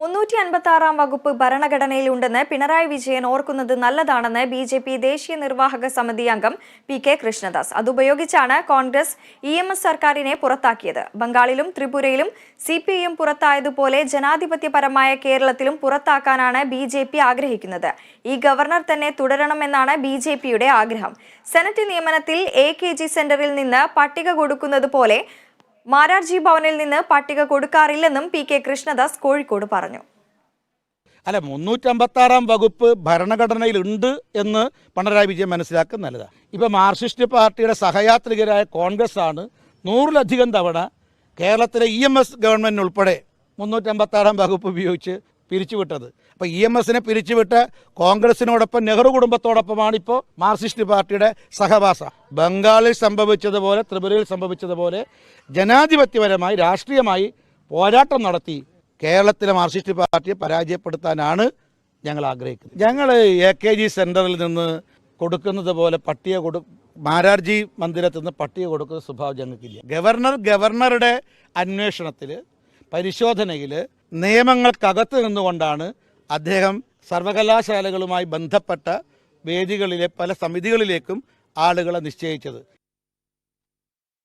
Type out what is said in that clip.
മുന്നൂറ്റി അൻപത്തി ആറാം വകുപ്പ് ഭരണഘടനയിലുണ്ടെന്ന് പിണറായി വിജയൻ ഓർക്കുന്നത് നല്ലതാണെന്ന് ബി ജെ പി ദേശീയ നിർവാഹക സമിതി അംഗം പി കെ കൃഷ്ണദാസ്. അതുപയോഗിച്ചാണ് കോൺഗ്രസ് ഇ എം എസ് സർക്കാരിനെ പുറത്താക്കിയത്. ബംഗാളിലും ത്രിപുരയിലും സി പി ഐ പുറത്തായതുപോലെ ജനാധിപത്യപരമായ കേരളത്തിലും പുറത്താക്കാനാണ് ബി ജെ പി ആഗ്രഹിക്കുന്നത്. ഈ ഗവർണർ തന്നെ തുടരണമെന്നാണ് ബി ജെ പിയുടെ ആഗ്രഹം. സെനറ്റ് നിയമനത്തിൽ എ കെ ജി സെന്ററിൽ നിന്ന് പട്ടിക കൊടുക്കുന്നത് പോലെ മാരാർജി ഭവനിൽ നിന്ന് പട്ടിക കൊടുക്കാറില്ലെന്നും പി കെ കൃഷ്ണദാസ് കോഴിക്കോട് പറഞ്ഞു. അല്ല മുന്നൂറ്റമ്പത്താറാം വകുപ്പ് ഭരണഘടനയിൽ ഉണ്ട് എന്ന് പിണറായി വിജയൻ മനസ്സിലാക്കുന്നതാണ് നല്ലതാണ് ഇപ്പം മാർക്സിസ്റ്റ് പാർട്ടിയുടെ സഹയാത്രികരായ കോൺഗ്രസ് ആണ് നൂറിലധികം തവണ കേരളത്തിലെ ഇ എം എസ് ഗവൺമെന്റ് ഉൾപ്പെടെ മുന്നൂറ്റമ്പത്താറാം വകുപ്പ് ഉപയോഗിച്ച് പിരിച്ചുവിട്ടത്. അപ്പോൾ ഇ എം എസിനെ പിരിച്ചുവിട്ട് കോൺഗ്രസിനോടൊപ്പം നെഹ്റു കുടുംബത്തോടൊപ്പമാണ് ഇപ്പോൾ മാർക്സിസ്റ്റ് പാർട്ടിയുടെ സഹവാസം. ബംഗാളിൽ സംഭവിച്ചതുപോലെ ത്രിപുരയിൽ സംഭവിച്ചതുപോലെ ജനാധിപത്യപരമായി രാഷ്ട്രീയമായി പോരാട്ടം നടത്തി കേരളത്തിലെ മാർക്സിസ്റ്റ് പാർട്ടിയെ പരാജയപ്പെടുത്താനാണ് ഞങ്ങൾ ആഗ്രഹിക്കുന്നത്. ഞങ്ങൾ എ കെ ജി സെന്ററിൽ നിന്ന് കൊടുക്കുന്നത് പോലെ പട്ടിക കൊടു മാരാർജി മന്ദിരത്തിൽ നിന്ന് പട്ടിക കൊടുക്കുന്ന സ്വഭാവം ഞങ്ങൾക്കില്ല. ഗവർണർ ഗവർണറുടെ അന്വേഷണത്തിൽ പരിശോധനയിൽ നിയമങ്ങൾക്കകത്ത് നിന്നുകൊണ്ടാണ് അദ്ദേഹം സർവകലാശാലകളുമായി ബന്ധപ്പെട്ട വേദികളിലെ പല സമിതികളിലേക്കും ആളുകളെ നിശ്ചയിച്ചത്.